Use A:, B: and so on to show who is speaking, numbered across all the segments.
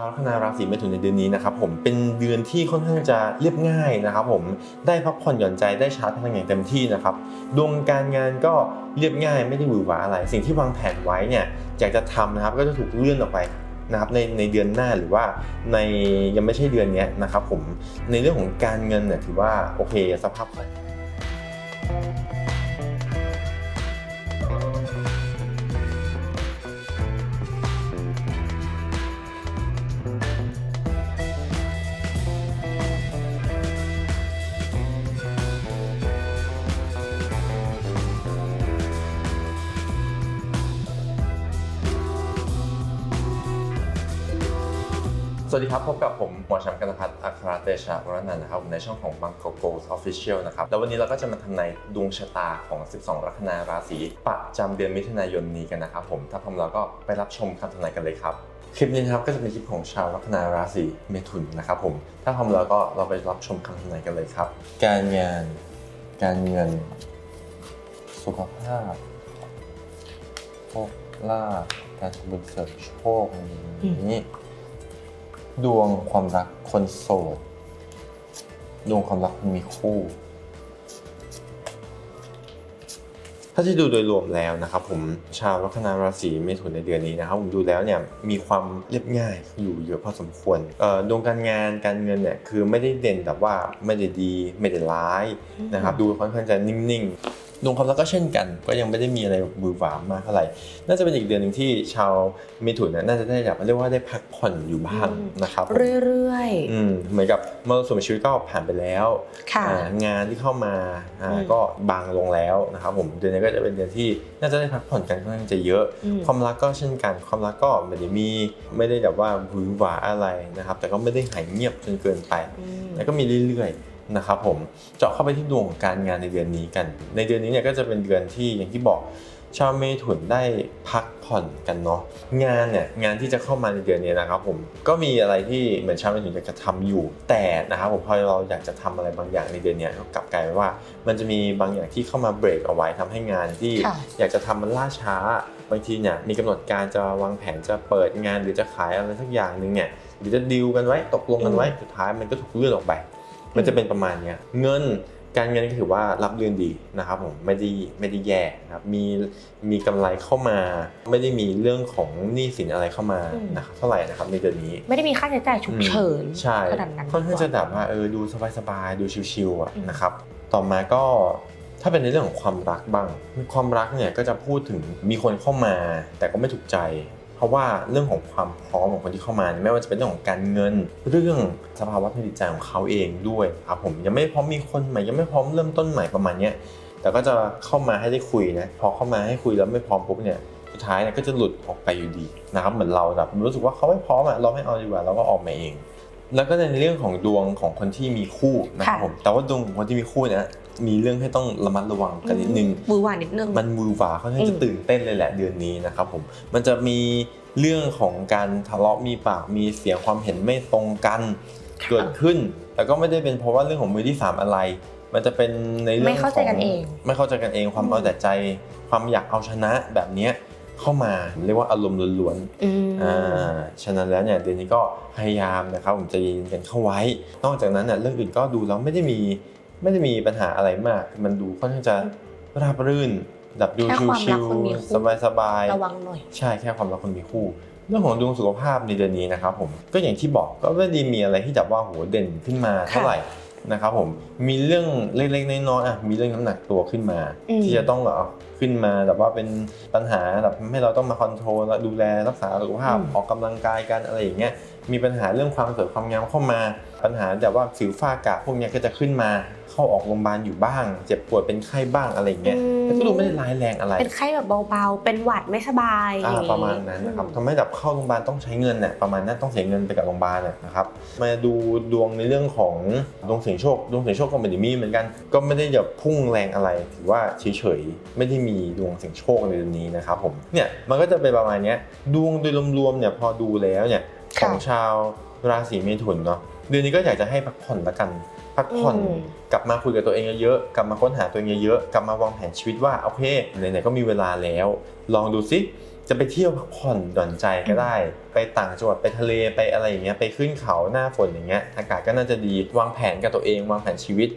A: ชาวลัคนาราศีเมถุนในเดือนนี้นะครับผมเป็นเดือนที่ค่อนข้างจะเรียบง่ายนะครับผมได้พักผ่อนหย่อนใจได้ชาร์จพลังอย่างเต็มที่นะครับดวงการงานก็เรียบง่ายไม่ได้หวือหวาอะไร สิ่งที่วางแผนไว้เนี่ยอยากจะทำนะครับก็จะถูกเลื่อนออกไปนะครับในในเดือนหน้าหรือว่าในยังไม่ใช่เดือนนี้นะครับผมในเรื่องของการเงินเนี่ยถือว่าโอเคสภาพคล่อง สวัสดีครับ พบกับผมหมอแชมป์กันพัฒน์อัครเตชะวรนันท์นะครับในช่องของ b a n g k o g o s Official นะครับ แล้ววันนี้เราก็จะมาทำนายดวงชะตาของ 12 ลัคนาราศีประจำเดือนมิถุนายนนี้กันนะครับผม ถ้าพร้อมแล้วก็ไปรับชมคำทำนายกันเลยครับ คลิปนี้นะครับก็จะเป็นคลิปของชาวลัคนาราศีเมถุนนะครับผม ถ้าพร้อมแล้วก็เราไปรับชมคำทำนายกันเลยครับ การงาน การเงิน สุขภาพโชคลาภการทำบุญเสริมโชคอย่างนี้ ดวงความรักคนโสด ดวงความรักคนมีคู่ ถ้าที่ดูโดยรวมแล้วนะครับผมชาวลัคนาราศีเมถุนในเดือนนี้นะครับผมดูแล้วเนี่ยมีความเรียบง่ายอยู่เยอะพอสมควรดวงการงานการเงินเนี่ยคือไม่ได้เด่นแบบว่าไม่ได้ดีไม่ได้ร้ายนะครับดูค่อนข้างจะนิ่งๆ ดวงความรักก็เช่นกัน ก็ยังไม่ได้มีอะไรบือหวามากเท่าไหร่ น่าจะเป็นอีกเดือนหนึ่งที่ชาวเมถุนเนี่ยน่าจะได้แบบเรียกว่าได้พักผ่อนอยู่บ้าง
B: อืม
A: นะครับผม
B: เรื่อย
A: อืมเหมือนกับมรสุมชีวิตก็ผ่านไปแล้ว
B: ๆค่ะ
A: อ่างานที่เข้ามาอ่า
B: อืม
A: ก็บางลงแล้วนะครับผมเดือนนี้ก็จะเป็นเดือนที่น่าจะได้พักผ่อนกันค่อนข้างจะเยอะ
B: อืม
A: ความรักก็เช่นกัน ความรักก็ไม่ได้มีไม่ได้แบบว่าหวือหวาอะไรนะครับ แต่ก็ไม่ได้หายเงียบจนเกินไป
B: อืม
A: แล้วก็มีเรื่อยๆ นะครับผมเจาะเข้าไปที่ดวงของการงานในเดือนนี้กัน ในเดือนนี้เนี่ยก็จะเป็นเดือนที่อย่างที่บอกชาวเมถุนได้พักผ่อนกันเนาะงานเนี่ยงานที่จะเข้ามาในเดือนนี้นะครับผมก็มีอะไรที่เหมือนชาวเมถุนอยากจะทำอยู่ แต่นะครับผมพอเราอยากจะทำอะไรบางอย่างในเดือนเนี้ยก็กลับกลายเป็นว่า มันจะมีบางอย่างที่เข้ามาเบรกเอาไว้ทำให้งานที่
B: ค่ะ
A: อยากจะทำมันล่าช้าบางทีเนี่ยมีกำหนดการจะวางแผนจะเปิดงานหรือจะขายอะไรสักอย่างหนึ่งเนี่ยหรือจะดีลกันไว้ตกลงกันไว้สุดท้ายมันก็ถูกเลื่อนออกไป มันจะเป็นประมาณเนี้ยเงินการเงินก็ถือว่ารับเรื่อนดีนะครับผมไม่ได้ไม่ได้แย่นะครับมีมีกำไรเข้ามา ไม่ได้มีเรื่องของหนี้สินอะไรเข้ามา
B: อืม
A: นะครับเท่าไหร่นะครับในเดือนนี้
B: ไม่ได้มีค่าใช้จ่ายฉุกเฉิน
A: ใช่
B: ขนาดนั้น
A: ค่อนข้างจะแบบว่าเออดูสบายๆดูชิวๆอะ
B: อืม
A: นะครับต่อมาก็ถ้าเป็นในเรื่องของความรักบ้าง ความรักเนี่ยก็จะพูดถึงมีคนเข้ามา แต่ก็ไม่ถูกใจ เพราะว่าเรื่องของความพร้อมของคนที่เข้ามาไม่ว่าจะเป็นเรื่องของการเงิน เรื่องสภาวะทางจิตใจของเขาเองด้วยครับผมยังไม่พร้อมมีคนใหม่ยังไม่พร้อมเริ่มต้นใหม่ประมาณเนี้ยแต่ก็จะเข้ามาให้ได้คุยนะพอเข้ามาให้คุยแล้วไม่พร้อมปุ๊บเนี่ยสุดท้ายเนี่ยก็จะหลุดออกไปอยู่ดีนะครับเหมือนเราแบบรู้สึกว่าเขาไม่พร้อมอะเราไม่เอาดีกว่าเราก็ออกมาเอง แล้วก็ในเรื่องของดวงของคนที่มีคู่นะครับผมแต่ว่าดวงของคนที่มีคู่เนี่ย มีเรื่องให้ต้องระมัดระวังกันนิดนึง
B: มือหวานนิดนึง
A: มันมือหวาค่อนข้าง
B: อื
A: จะ
B: ม
A: ตื่นเต้นเลยแหละเดือนนี้นะครับผมมันจะมีเรื่องของการทะเลาะมีปากมีเสียงความเห็นไม่ตรงกันเกิดขึ้น แต่ก็ไม่ได้เป็นเพราะว่าเรื่องของมือที่สามอะไร มันจะเป็นในเรื่อง
B: ไม่เข้าใจกันเอง
A: ไม่เข้าใจกันเองความ
B: อืม
A: เอาแต่ใจ ความอยากเอาชนะแบบเนี้ยเข้ามาเรียกว่าอารมณ์ล้วนๆ
B: อืม
A: อ่าฉะนั้นแล้วเนี่ยเดือนนี้ก็พยายามนะครับผมจะเย็นกันเข้าไว้ นอกจากนั้นเนี่ยเรื่องอื่นก็ดูแล้วไม่ได้มี ไม่ได้มีปัญหาอะไรมาก มันดูค่อนข้างจะราบรื่นแบบดู
B: แค่ความ
A: ชิ
B: รัก
A: ว
B: คนมีคู่
A: ๆสบายสบายๆ
B: ระวังหน่อย
A: ใช่แค่ความรักคนมีคู่เรื่องของดวงสุขภาพในเดือนนี้นะครับผมก็อย่างที่บอกก็ไม่ได้มีอะไรที่แบบว่าโหเด่นขึ้นมาเท่าไหร่นะครับผมมีเรื่องเล็กๆน้อยๆอะมีเรื่องน้ำหนักตัวขึ้นมา
B: อืม
A: ที่จะต้องแบบเอาขึ้นมาแบบว่าเป็นปัญหาแบบให้เราต้องมาคอนโทรลและดูแลรักษาสุขภาพ
B: อืม
A: ออกกำลังกายกันอะไรอย่างเงี้ย มีปัญหาเรื่องความสวยความงามเข้ามา ปัญหาแบบว่าสิวฝ้ากระพวกเนี้ยก็จะขึ้นมาเข้าออกโรงพยาบาลอยู่บ้าง เจ็บปวดเป็นไข้บ้างอะไรอย่างเงี้ยแต่ก็ดูไม่ได้ร้ายแรงอะไร
B: เป็นไข้แบบเบาๆ เป็นหวัดไม่สบายอ
A: อ่า
B: ย่างงี้
A: ประมาณนั้นนะครับทำให้แบบเข้าโรงพยาบาลต้องใช้เงินเนี่ยประมาณนั้นต้องเสียเงินไปกับโรงพยาบาลน่ะนะครับมาดูดวงในเรื่องของดวงเสียงโชคดวงเสียงโชคก็ไม่ได้มีเหมือนกัน ก็ไม่ได้แบบพุ่งแรงอะไร ถือว่าเฉยๆไม่ได้มีดวงเสียงโชคในเดือนนี้นะครับผมเนี่ยมันก็จะเป็นประมาณเนี้ยดวงโดยรวมๆเนี่ยพอดูแล้วเนี่ย ของชาวราศีเมถุนเนาะเดือนนี้ก็อยากจะให้พักผ่อนละกัน พักผ่อน
B: อืม
A: กลับมาคุยกับตัวเองเยอะๆกลับมาค้นหาตัวเองเยอะๆกลับมาวางแผนชีวิตว่าโอเคไหนๆก็มีเวลาแล้ว ลองดูซิ จะไปเที่ยวพักผ่อนหย่อนใจก็ได้ ไปต่างจังหวัดไปทะเลไปอะไรอย่างเงี้ยไปขึ้นเขาหน้าฝนอย่างเงี้ยอากาศก็น่าจะดีวางแผนกับตัวเอง วางแผนชีวิต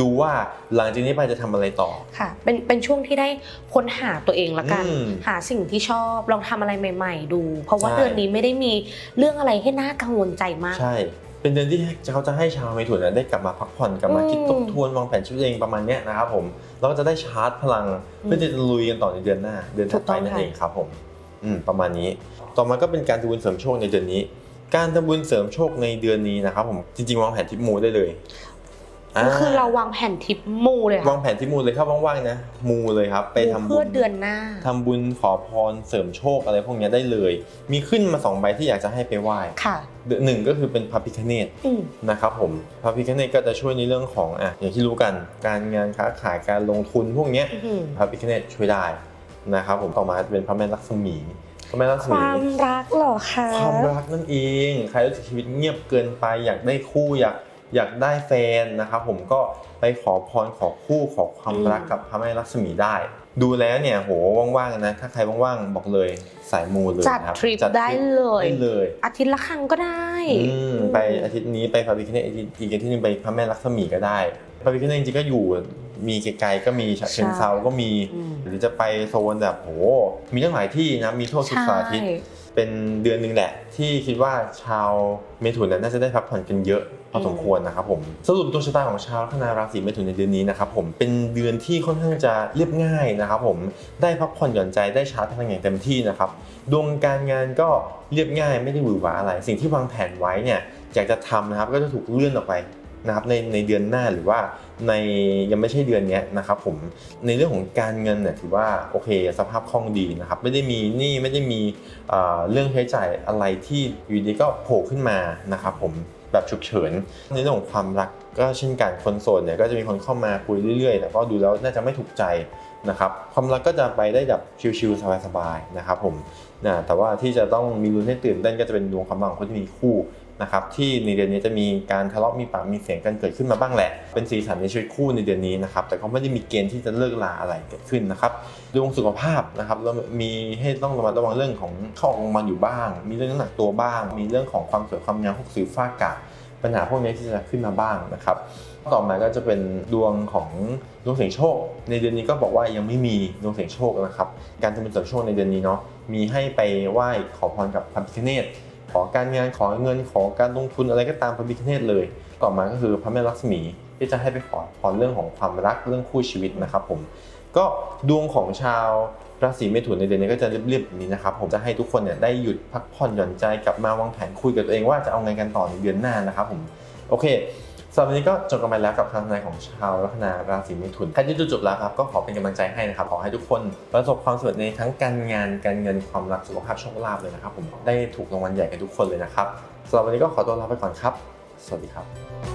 A: ดูว่าหลังจากนี้ไปจะทำอะไรต่อ
B: ค่ะเป็นเป็นช่วงที่ได้ค้นหาตัวเองละกัน
A: อืม
B: หาสิ่งที่ชอบลองทำอะไรใหม่ ๆ ดู เพราะว่า
A: ใช่
B: เดือนนี้ไม่ได้มีเรื่องอะไรให้น่ากังวลใจมาก
A: ใช่เป็นเดือนที่เขาจะให้ชาวเมถุนนะได้กลับมาพักผ่อนกลับมา
B: อืม
A: คิดทบทวนวางแผนชีวิตตัวเองประมาณเนี้ยนะครับผมแล้วก็จะได้ชาร์จพลัง
B: อืม
A: เพื่อที่จะลุยกันต่อในเดือนหน้า เดือนถัดไป
B: ถูกต้อง
A: นั่น
B: ค่ะ
A: เองครับผม อืมประมาณนี้ ต่อมาก็เป็นการทำบุญเสริมโชคในเดือนนี้ การทำบุญเสริมโชคในเดือนนี้นะครับผมจริงๆวางแผนทริปมูได้เลย
B: ก็คือเราวางแผนทริปมูเลย
A: วา
B: ค่ะ
A: งแผนทริปมูเลยครับว่างๆนะมูเลยครับ ไปทำบุญ
B: เพื่อเดือนหน้า
A: ทำบุญขอพรเสริมโชคอะไรพวกเนี้ยได้เลย มีขึ้นมาสองใบที่อยากจะให้ไปไหว้
B: ค่ะ
A: หนึ่งก็คือเป็นพระพิฆเนศ
B: อืม
A: นะครับผมพระพิฆเนศก็จะช่วยในเรื่องของอะอย่างที่รู้กัน การงานค้าขายการลงทุนพวกเนี้ย
B: อื้อหือ
A: พระพิฆเนศช่วยได้ นะครับผมต่อมาเป็นพระแม่ลักษมีพระแม่ลักษ
B: ค
A: มี
B: วามรักเหรอคะ
A: ความรักนั่นเอง ใครรู้สึกชีวิตเงียบเกินไป อยากได้คู่อยากอยากได้แฟนนะครับผมก็ไปขอพรขอคู่ขอความรักกับพระแม่ลักษมีได้ ดูแล้วเนี่ยโหว่างๆนะถ้าใครว่างๆบอกเลยสายมูเลย
B: จัด
A: นะครับ
B: ทริป
A: จั
B: ได้เลย
A: ได้เลย
B: อาทิตย์ละครั้งก็ได้
A: อืม ไปอาทิตย์นี้ไปพระพิฆเนศอาทิตย์อีกอาทิตย์หนึงไปพระแม่ลักษมีก็ได้พระพิฆเนศจริงๆก็อยู่มีไกลๆก็มีฉะเชิงเซาก็มี
B: อืม
A: หรือจะไปโซนแบบโหมีตั้งหลายที่นะมีทั่วทุก
B: ใช่
A: สารทิศ เป็นเดือนหนึ่งแหละ ที่คิดว่าชาวเมถุนนั้นน่าจะได้พักผ่อนกันเยอะพอสมควรนะครับผมสรุปดวงชะตาของชาวลัคนาราศีเมถุนในเดือนนี้นะครับผมเป็นเดือนที่ค่อนข้างจะเรียบง่ายนะครับผมได้พักผ่อนหย่อนใจได้ชาร์จพลังอย่างเต็มที่นะครับดวงการงานก็เรียบง่ายไม่ได้หวือหวาอะไร สิ่งที่วางแผนไว้เนี่ยอยากจะทำนะครับก็จะถูกเลื่อนออกไป นะครับในในเดือนหน้าหรือว่าในยังไม่ใช่เดือนนี้นะครับผมในเรื่องของการเงินเนี่ยถือว่าโอเคสภาพคล่องดีนะครับไม่ได้มีหนี้ไม่ได้มีเอ่อเรื่องใช้จ่ายอะไรที่อยู่ดีก็โผล่ขึ้นมานะครับผมแบบฉุกเฉินในเรื่องของความรักก็เช่นกันคนโสดเนี่ยก็จะมีคนเข้ามาคุยเรื่อยๆแต่ก็ดูแล้วน่าจะไม่ถูกใจนะครับความรักก็จะไปได้แบบชิลๆสบายๆนะครับผมนะแต่ว่าที่จะต้องมีลุ้นให้ตื่นเต้นก็จะเป็นดวงความรักของคนที่มีคู่ นะครับที่ในเดือนนี้จะมีการทะเลาะมีปากมีเสียงกันเกิดขึ้นมาบ้างแหละ เป็นสีสันในชีวิตคู่ในเดือนนี้นะครับแต่ก็ไม่ได้มีเกณฑ์ที่จะเลิกลาอะไรเกิดขึ้นนะครับดวงสุขภาพนะครับแล้วมีให้ต้องระมัดระวังเรื่องของข้ออกโรงพยาบาลอยู่บ้าง มีเรื่องน้ำหนักตัวบ้าง มีเรื่องของความสวยความงามพวกสิวฝ้ากระปัญหาพวกนี้ที่จะขึ้นมาบ้างนะครับต่อมาก็จะเป็นดวงของดวงเสียงโชค ในเดือนนี้ก็บอกว่ายังไม่มีดวงเสียงโชคนะครับ การทำเป็นเสริมโชคในเดือนนี้เนาะมีให้ไปไหว้ขอพรกับพระพิฆเนศ ขอการงานขอเงินขอการลงทุนอะไรก็ตามพระพิคเนตเลย ต่อมาก็คือพระแม่ลักษมีที่จะให้ไปขอพรเรื่องของความรักเรื่องคู่ชีวิตนะครับผมก็ดวงของชาวราศีเมถุนในเดือนนี้ก็จะเรียบๆแบบนี้นะครับผมจะให้ทุกคนเนี่ยได้หยุดพักผ่อนหย่อนใจกลับมาวางแผนคุยกับตัวเองว่าจะเอาไงกันต่อในเดือนหน้านะครับผมโอเคำหรับวันนี้ก็จบกันไปแล้วกับคำทำนายของชาวลัคนาราศีมิถุนใครที่ดูจบแล้วครับก็ขอเป็นกำลังใจให้นะครับขอให้ทุกคนประสบความสำเร็จในทั้งการงานการเงินความรักสุขภาพโชคลาภเลยนะครับผมได้ถูกรางวัลใหญ่กันทุกคนเลยนะครับสำหรับวันนี้ก็ขอตัวลาไปก่อนครับ สวัสดีครับ